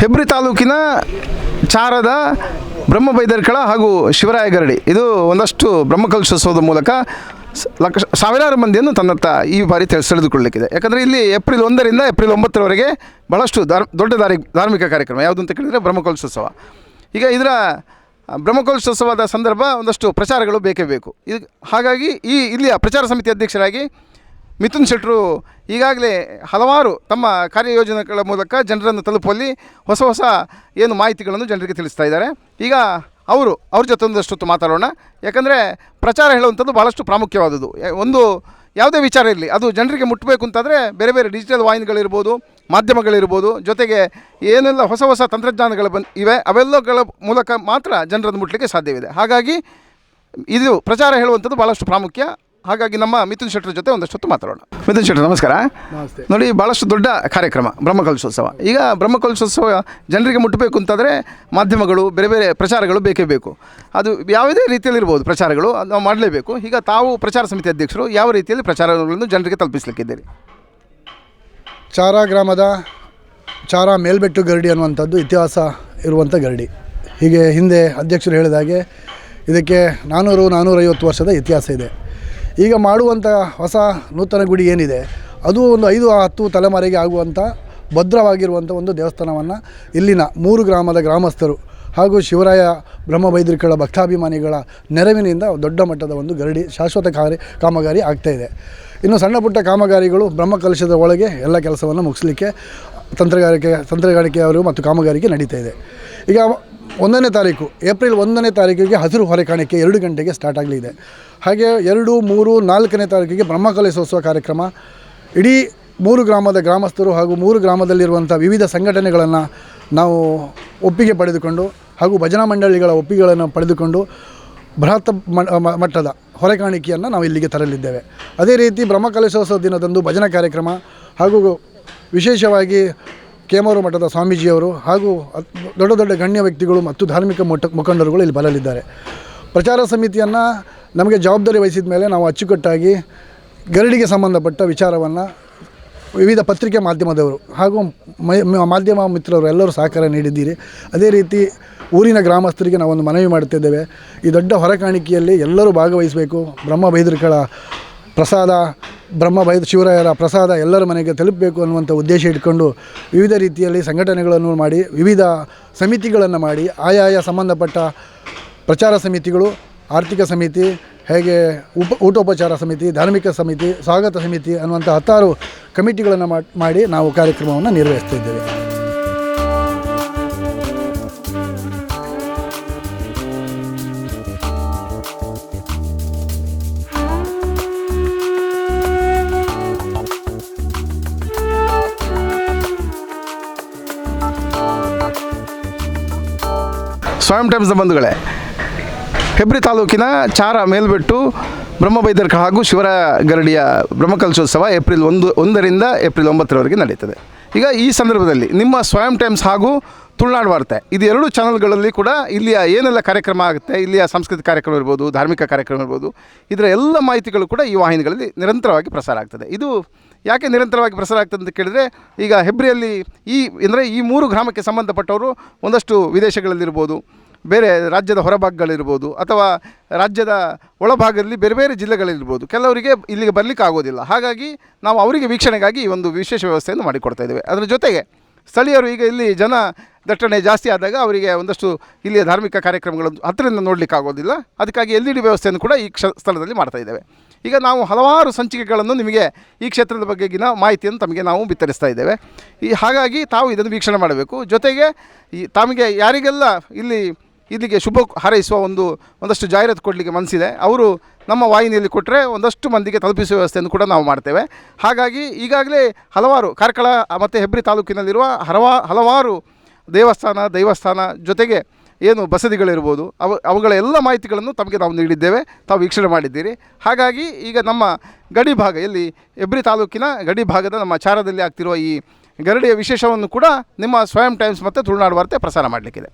ಹೆಬ್ರಿ ತಾಲೂಕಿನ ಚಾರದ ಬ್ರಹ್ಮಬೈದರ್ಕಳ ಹಾಗೂ ಶಿವರಾಯ ಗರಡಿ ಇದು ಒಂದಷ್ಟು ಬ್ರಹ್ಮಕಲಶೋತ್ಸವದ ಮೂಲಕ ಲಕ್ಷ ಸಾವಿರಾರು ಮಂದಿಯನ್ನು ತನ್ನತ್ತ ಈ ಬಾರಿ ಸೆಳೆದುಕೊಳ್ಳಲಿಕ್ಕಿದೆ. ಯಾಕಂದರೆ ಇಲ್ಲಿ ಏಪ್ರಿಲ್ ಒಂದರಿಂದ ಏಪ್ರಿಲ್ ಒಂಬತ್ತರವರೆಗೆ ಭಾಳಷ್ಟು ಧಾರ್ ದೊಡ್ಡ ದಾರಿ ಧಾರ್ಮಿಕ ಕಾರ್ಯಕ್ರಮ. ಯಾವುದು ಅಂತ ಕೇಳಿದರೆ ಬ್ರಹ್ಮಕಲಶೋತ್ಸವ ಈಗ ಇದರ ಬ್ರಹ್ಮಕಲಶೋತ್ಸವದ ಸಂದರ್ಭ ಒಂದಷ್ಟು ಪ್ರಚಾರಗಳು ಬೇಕೇ ಬೇಕು. ಇದು ಹಾಗಾಗಿ ಈ ಇಲ್ಲಿಯ ಪ್ರಚಾರ ಸಮಿತಿ ಅಧ್ಯಕ್ಷರಾಗಿ ಮಿಥುನ್ ಶೆಟ್ಟರು ಈಗಾಗಲೇ ಹಲವಾರು ತಮ್ಮ ಕಾರ್ಯಯೋಜನೆಗಳ ಮೂಲಕ ಜನರನ್ನು ತಲುಪುವಲ್ಲಿ ಹೊಸ ಹೊಸ ಏನು ಮಾಹಿತಿಗಳನ್ನು ಜನರಿಗೆ ತಿಳಿಸ್ತಾ ಇದ್ದಾರೆ. ಈಗ ಅವರು, ಅವ್ರ ಜೊತೆ ಒಂದಷ್ಟು ಮಾತಾಡೋಣ. ಯಾಕಂದರೆ ಪ್ರಚಾರ ಹೇಳುವಂಥದ್ದು ಭಾಳಷ್ಟು ಪ್ರಾಮುಖ್ಯವಾದದ್ದು. ಒಂದು ಯಾವುದೇ ವಿಚಾರ ಇರಲಿ, ಅದು ಜನರಿಗೆ ಮುಟ್ಟಬೇಕು ಅಂತಂದರೆ ಬೇರೆ ಬೇರೆ ಡಿಜಿಟಲ್ ವಾಹಿನಿಗಳಿರ್ಬೋದು, ಮಾಧ್ಯಮಗಳಿರ್ಬೋದು, ಜೊತೆಗೆ ಏನೆಲ್ಲ ಹೊಸ ಹೊಸ ತಂತ್ರಜ್ಞಾನಗಳು ಬಂದು ಇವೆ, ಅವೆಲ್ಲಗಳ ಮೂಲಕ ಮಾತ್ರ ಜನರನ್ನು ಮುಟ್ಟಲಿಕ್ಕೆ ಸಾಧ್ಯವಿದೆ. ಹಾಗಾಗಿ ಇದು ಪ್ರಚಾರ ಹೇಳುವಂಥದ್ದು ಭಾಳಷ್ಟು ಪ್ರಾಮುಖ್ಯ. ಹಾಗಾಗಿ ನಮ್ಮ ಮಿಥುನ್ ಶೆಟ್ಟರ್ ಜೊತೆ ಒಂದಷ್ಟು ಹೊತ್ತು ಮಾತಾಡೋಣ. ಮಿಥುನ್ ಶೆಟ್ಟರ್ ನಮಸ್ಕಾರ. ನಮಸ್ತೆ. ನೋಡಿ ಭಾಳಷ್ಟು ದೊಡ್ಡ ಕಾರ್ಯಕ್ರಮ ಬ್ರಹ್ಮಕಲಶೋತ್ಸವ ಈಗ ಬ್ರಹ್ಮಕಲಶೋತ್ಸವ ಜನರಿಗೆ ಮುಟ್ಟಬೇಕು ಅಂತಂದರೆ ಮಾಧ್ಯಮಗಳು ಬೇರೆ ಬೇರೆ ಪ್ರಚಾರಗಳು ಬೇಕೇ ಬೇಕು. ಅದು ಯಾವುದೇ ರೀತಿಯಲ್ಲಿರ್ಬೋದು ಪ್ರಚಾರಗಳು ಅದು ನಾವು ಮಾಡಲೇಬೇಕು. ಈಗ ತಾವು ಪ್ರಚಾರ ಸಮಿತಿ ಅಧ್ಯಕ್ಷರು ಯಾವ ರೀತಿಯಲ್ಲಿ ಪ್ರಚಾರಗಳನ್ನು ಜನರಿಗೆ ತಲುಪಿಸಲಿಕ್ಕಿದ್ದೀರಿ? ಚಾರ ಗ್ರಾಮದ ಚಾರ ಮೇಲ್ಬೆಟ್ಟು ಗರಡಿ ಅನ್ನುವಂಥದ್ದು ಇತಿಹಾಸ ಇರುವಂಥ ಗರಡಿ. ಹೀಗೆ ಹಿಂದೆ ಅಧ್ಯಕ್ಷರು ಹೇಳಿದ ಹಾಗೆ ಇದಕ್ಕೆ ನಾನ್ನೂರು ನಾನ್ನೂರೈವತ್ತು ವರ್ಷದ ಇತಿಹಾಸ ಇದೆ. ಈಗ ಮಾಡುವಂಥ ಹೊಸ ನೂತನ ಗುಡಿ ಏನಿದೆ, ಅದು ಒಂದು ಐದು ಹತ್ತು ತಲೆಮಾರಿಗೆ ಆಗುವಂಥ ಭದ್ರವಾಗಿರುವಂಥ ಒಂದು ದೇವಸ್ಥಾನವನ್ನು ಇಲ್ಲಿನ ಮೂರು ಗ್ರಾಮದ ಗ್ರಾಮಸ್ಥರು ಹಾಗೂ ಶಿವರಾಯ ಬ್ರಹ್ಮಬೈದ್ರಿಕಳ ಭಕ್ತಾಭಿಮಾನಿಗಳ ನೆರವಿನಿಂದ ದೊಡ್ಡ ಮಟ್ಟದ ಒಂದು ಗರಡಿ ಶಾಶ್ವತ ಕಾರ್ಯ ಕಾಮಗಾರಿ ಆಗ್ತಾಯಿದೆ ಇನ್ನು ಸಣ್ಣ ಪುಟ್ಟ ಕಾಮಗಾರಿಗಳು ಬ್ರಹ್ಮಕಲಶದ ಒಳಗೆ ಎಲ್ಲ ಕೆಲಸವನ್ನು ಮುಗಿಸ್ಲಿಕ್ಕೆ ತಂತ್ರಗಾರಿಕೆ ತಂತ್ರಗಾರಿಕೆಯವರು ಮತ್ತು ಕಾಮಗಾರಿಕೆ ನಡೀತಾ ಇದೆ. ಈಗ ಒಂದನೇ ತಾರೀಕು, ಏಪ್ರಿಲ್ ಒಂದನೇ ತಾರೀಕಿಗೆ ಹಸಿರು ಹೊರೆಕಾಣಿಕೆ ಎರಡು ಗಂಟೆಗೆ ಸ್ಟಾರ್ಟ್ ಆಗಲಿದೆ. ಹಾಗೆ ಎರಡು, ಮೂರು, ನಾಲ್ಕನೇ ತಾರೀಕಿಗೆ ಬ್ರಹ್ಮಕಲಶೋತ್ಸವ ಕಾರ್ಯಕ್ರಮ. ಇಡೀ ಮೂರು ಗ್ರಾಮದ ಗ್ರಾಮಸ್ಥರು ಹಾಗೂ ಮೂರು ಗ್ರಾಮದಲ್ಲಿರುವಂಥ ವಿವಿಧ ಸಂಘಟನೆಗಳನ್ನು ನಾವು ಒಪ್ಪಿಗೆ ಪಡೆದುಕೊಂಡು ಹಾಗೂ ಭಜನಾ ಮಂಡಳಿಗಳ ಒಪ್ಪಿಗೆಗಳನ್ನು ಪಡೆದುಕೊಂಡು ಬೃಹತ್ ಮಟ್ಟದ ಹೊರೆಕಾಣಿಕೆಯನ್ನು ನಾವು ಇಲ್ಲಿಗೆ ತರಲಿದ್ದೇವೆ. ಅದೇ ರೀತಿ ಬ್ರಹ್ಮಕಲಶೋತ್ಸವ ದಿನದಂದು ಭಜನಾ ಕಾರ್ಯಕ್ರಮ ಹಾಗೂ ವಿಶೇಷವಾಗಿ ಕೇಮರು ಮಠದ ಸ್ವಾಮೀಜಿಯವರು ಹಾಗೂ ದೊಡ್ಡ ದೊಡ್ಡ ಗಣ್ಯ ವ್ಯಕ್ತಿಗಳು ಮತ್ತು ಧಾರ್ಮಿಕ ಮುಟ, ಮುಖಂಡರುಗಳು ಇಲ್ಲಿ ಬರಲಿದ್ದಾರೆ. ಪ್ರಚಾರ ಸಮಿತಿಯನ್ನು ನಮಗೆ ಜವಾಬ್ದಾರಿ ವಹಿಸಿದ ಮೇಲೆ ನಾವು ಅಚ್ಚುಕಟ್ಟಾಗಿ ಗರಡಿಗೆ ಸಂಬಂಧಪಟ್ಟ ವಿಚಾರವನ್ನು ವಿವಿಧ ಪತ್ರಿಕೆ ಮಾಧ್ಯಮದವರು ಹಾಗೂ ಮಾಧ್ಯಮ ಮಿತ್ರರು ಎಲ್ಲರೂ ಸಹಕಾರ ನೀಡಿದ್ದೀರಿ. ಅದೇ ರೀತಿ ಊರಿನ ಗ್ರಾಮಸ್ಥರಿಗೆ ನಾವೊಂದು ಮನವಿ ಮಾಡುತ್ತಿದ್ದೇವೆ. ಈ ದೊಡ್ಡ ಹೊರಕಾಣಿಕೆಯಲ್ಲಿ ಎಲ್ಲರೂ ಭಾಗವಹಿಸಬೇಕು. ಬ್ರಹ್ಮ ಬೈದ್ರಿಕಳ ಪ್ರಸಾದ, ಬ್ರಹ್ಮ ಬೈದ ಶಿವರಾಯರ ಪ್ರಸಾದ ಎಲ್ಲರ ಮನೆಗೆ ತಲುಪಬೇಕು ಅನ್ನುವಂಥ ಉದ್ದೇಶ ಇಟ್ಕೊಂಡು ವಿವಿಧ ರೀತಿಯಲ್ಲಿ ಸಂಘಟನೆಗಳನ್ನು ಮಾಡಿ, ವಿವಿಧ ಸಮಿತಿಗಳನ್ನು ಮಾಡಿ, ಆಯಾಯ ಸಂಬಂಧಪಟ್ಟ ಪ್ರಚಾರ ಸಮಿತಿಗಳು, ಆರ್ಥಿಕ ಸಮಿತಿ, ಹೇಗೆ ಉಪ, ಊಟೋಪಚಾರ ಸಮಿತಿ, ಧಾರ್ಮಿಕ ಸಮಿತಿ, ಸ್ವಾಗತ ಸಮಿತಿ ಅನ್ನುವಂಥ ಹತ್ತಾರು ಕಮಿಟಿಗಳನ್ನು ಮಾಡ್- ನಾವು ಕಾರ್ಯಕ್ರಮವನ್ನು ನಿರ್ವಹಿಸ್ತಾ ಸ್ವಯಂ ಟೈಮ್ಸ್ನ ಬಂಧುಗಳೇ. ಹೆಬ್ರಿ ತಾಲೂಕಿನ ಚಾರ ಮೇಲ್ಬೆಟ್ಟು ಬ್ರಹ್ಮಬೈದರ್ಕ ಹಾಗೂ ಶಿವರ ಗರಡಿಯ ಬ್ರಹ್ಮಕಲಶೋತ್ಸವ ಏಪ್ರಿಲ್ ಒಂದು, ಒಂದರಿಂದ ಏಪ್ರಿಲ್ ಒಂಬತ್ತರವರೆಗೆ ನಡೀತದೆ. ಈಗ ಈ ಸಂದರ್ಭದಲ್ಲಿ ನಿಮ್ಮ ಸ್ವಯಂ ಟೈಮ್ಸ್ ಹಾಗೂ ತುಳುನಾಡು ವಾರ್ತೆ, ಇದು ಎರಡು ಚಾನಲ್ಗಳಲ್ಲಿ ಕೂಡ ಇಲ್ಲಿಯ ಏನೆಲ್ಲ ಕಾರ್ಯಕ್ರಮ ಆಗುತ್ತೆ, ಇಲ್ಲಿಯ ಸಾಂಸ್ಕೃತಿಕ ಕಾರ್ಯಕ್ರಮ ಇರ್ಬೋದು, ಧಾರ್ಮಿಕ ಕಾರ್ಯಕ್ರಮ ಇರ್ಬೋದು, ಇದರ ಎಲ್ಲ ಮಾಹಿತಿಗಳು ಕೂಡ ಈ ವಾಹಿನಿಗಳಲ್ಲಿ ನಿರಂತರವಾಗಿ ಪ್ರಸಾರ ಆಗ್ತದೆ. ಇದು ಯಾಕೆ ನಿರಂತರವಾಗಿ ಪ್ರಸಾರ ಆಗ್ತದೆ ಅಂತ ಕೇಳಿದರೆ, ಈಗ ಹೆಬ್ರಿಯಲ್ಲಿ ಈ, ಅಂದರೆ ಈ ಮೂರು ಗ್ರಾಮಕ್ಕೆ ಸಂಬಂಧಪಟ್ಟವರು ಒಂದಷ್ಟು ವಿದೇಶಗಳಲ್ಲಿರ್ಬೋದು, ಬೇರೆ ರಾಜ್ಯದ ಹೊರಭಾಗಗಳಿರ್ಬೋದು ಅಥವಾ ರಾಜ್ಯದ ಒಳಭಾಗದಲ್ಲಿ ಬೇರೆ ಬೇರೆ ಜಿಲ್ಲೆಗಳಲ್ಲಿರ್ಬೋದು, ಕೆಲವರಿಗೆ ಇಲ್ಲಿಗೆ ಬರಲಿಕ್ಕೆ ಆಗೋದಿಲ್ಲ. ಹಾಗಾಗಿ ನಾವು ಅವರಿಗೆ ವೀಕ್ಷಣೆಗಾಗಿ ಒಂದು ವಿಶೇಷ ವ್ಯವಸ್ಥೆಯನ್ನು ಮಾಡಿಕೊಡ್ತಾ ಇದ್ದೇವೆ. ಅದರ ಜೊತೆಗೆ ಸ್ಥಳೀಯರು ಈಗ ಇಲ್ಲಿ ಜನ ದಟ್ಟಣೆ ಜಾಸ್ತಿ ಆದಾಗ ಅವರಿಗೆ ಒಂದಷ್ಟು ಇಲ್ಲಿಯ ಧಾರ್ಮಿಕ ಕಾರ್ಯಕ್ರಮಗಳನ್ನು ಹತ್ತಿರದಿಂದ ನೋಡಲಿಕ್ಕೆ ಆಗೋದಿಲ್ಲ. ಅದಕ್ಕಾಗಿ ಎಲ್ ಇ ಡಿ ವ್ಯವಸ್ಥೆಯನ್ನು ಕೂಡ ಈ ಕ್ಷ, ಸ್ಥಳದಲ್ಲಿ ಮಾಡ್ತಾ ಇದ್ದೇವೆ. ಈಗ ನಾವು ಹಲವಾರು ಸಂಚಿಕೆಗಳನ್ನು ನಿಮಗೆ ಈ ಕ್ಷೇತ್ರದ ಬಗ್ಗೆಗಿನ ಮಾಹಿತಿಯನ್ನು ತಮಗೆ ನಾವು ಬಿತ್ತರಿಸ್ತಾ ಇದ್ದೇವೆ. ಈ ಹಾಗಾಗಿ ತಾವು ಇದನ್ನು ವೀಕ್ಷಣೆ ಮಾಡಬೇಕು. ಜೊತೆಗೆ ಈ ತಮಗೆ ಯಾರಿಗೆಲ್ಲ ಇಲ್ಲಿ ಇಲ್ಲಿಗೆ ಶುಭ ಹಾರೈಸುವ ಒಂದು ಒಂದಷ್ಟು ಜಾಹೀರಾತು ಕೊಡಲಿಕ್ಕೆ ಮನಸ್ಸಿದೆ, ಅವರು ನಮ್ಮ ವಾಹಿನಿಯಲ್ಲಿ ಕೊಟ್ಟರೆ ಒಂದಷ್ಟು ಮಂದಿಗೆ ತಲುಪಿಸುವ ವ್ಯವಸ್ಥೆಯನ್ನು ಕೂಡ ನಾವು ಮಾಡ್ತೇವೆ. ಹಾಗಾಗಿ ಈಗಾಗಲೇ ಹಲವಾರು ಕಾರ್ಕಳ ಮತ್ತು ಹೆಬ್ರಿ ತಾಲೂಕಿನಲ್ಲಿರುವ ಹಲವಾ ಹಲವಾರು ದೇವಸ್ಥಾನ, ದೈವಸ್ಥಾನ ಜೊತೆಗೆ ಏನು ಬಸದಿಗಳಿರ್ಬೋದು, ಅವು, ಅವುಗಳ ಎಲ್ಲ ಮಾಹಿತಿಗಳನ್ನು ತಮಗೆ ನಾವು ನೀಡಿದ್ದೇವೆ, ತಾವು ವೀಕ್ಷಣೆ ಮಾಡಿದ್ದೀರಿ. ಹಾಗಾಗಿ ಈಗ ನಮ್ಮ ಗಡಿ ಭಾಗ ಎಲ್ಲಿ ಹೆಬ್ರಿ ತಾಲೂಕಿನ ಗಡಿ ಭಾಗದ ನಮ್ಮ ಚಾರದಲ್ಲಿ ಆಗ್ತಿರುವ ಈ ಗರಡಿಯ ವಿಶೇಷವನ್ನು ಕೂಡ ನಿಮ್ಮ ಸ್ವಯಂ ಟೈಮ್ಸ್ ಮತ್ತು ತುಳುನಾಡು ವಾರ್ತೆ ಪ್ರಸಾರ ಮಾಡಲಿಕ್ಕಿದೆ.